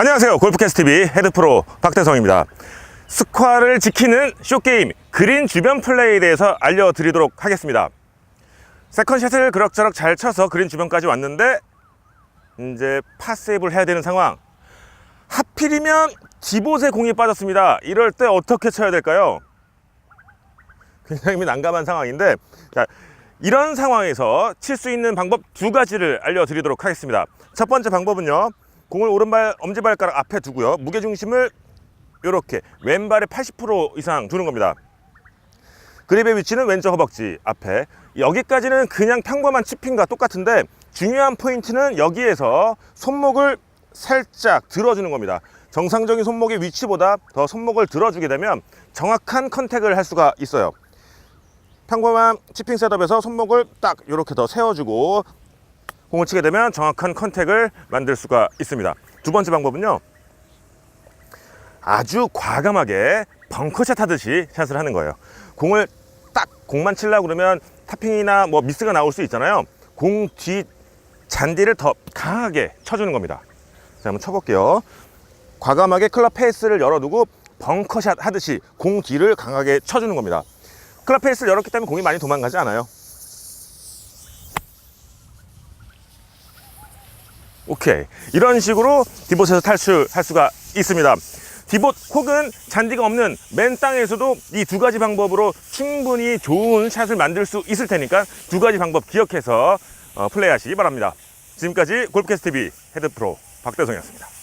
안녕하세요. 골프캐스트TV 헤드프로 박대성입니다. 스코어를 지키는 쇼게임 그린 주변 플레이에 대해서 알려드리도록 하겠습니다. 세컨샷을 그럭저럭 잘 쳐서 그린 주변까지 왔는데 이제 파세이브를 해야 되는 상황. 하필이면 디봇에 공이 빠졌습니다. 이럴 때 어떻게 쳐야 될까요? 굉장히 난감한 상황인데 자, 이런 상황에서 칠 수 있는 방법 두 가지를 알려드리도록 하겠습니다. 첫 번째 방법은요. 공을 오른발 엄지발가락 앞에 두고요. 무게 중심을 이렇게 왼발의 80% 이상 두는 겁니다. 그립의 위치는 왼쪽 허벅지 앞에 여기까지는 그냥 평범한 치핑과 똑같은데 중요한 포인트는 여기에서 손목을 살짝 들어주는 겁니다. 정상적인 손목의 위치보다 더 손목을 들어주게 되면 정확한 컨택을 할 수가 있어요. 평범한 치핑 셋업에서 손목을 딱 이렇게 더 세워주고 공을 치게 되면 정확한 컨택을 만들 수가 있습니다. 두 번째 방법은요. 아주 과감하게 벙커샷 하듯이 샷을 하는 거예요. 공을 딱 공만 치려고 그러면 타핑이나 뭐 미스가 나올 수 있잖아요. 공 뒤 잔디를 더 강하게 쳐주는 겁니다. 자, 한번 쳐볼게요. 과감하게 클럽 페이스를 열어두고 벙커샷 하듯이 공 뒤를 강하게 쳐주는 겁니다. 클럽 페이스를 열었기 때문에 공이 많이 도망가지 않아요. 오케이. 이런 식으로 디봇에서 탈출할 수가 있습니다. 디봇 혹은 잔디가 없는 맨 땅에서도 이 두 가지 방법으로 충분히 좋은 샷을 만들 수 있을 테니까 두 가지 방법 기억해서 어, 플레이하시기 바랍니다. 지금까지 골프캐스트 TV 헤드프로 박대성이었습니다.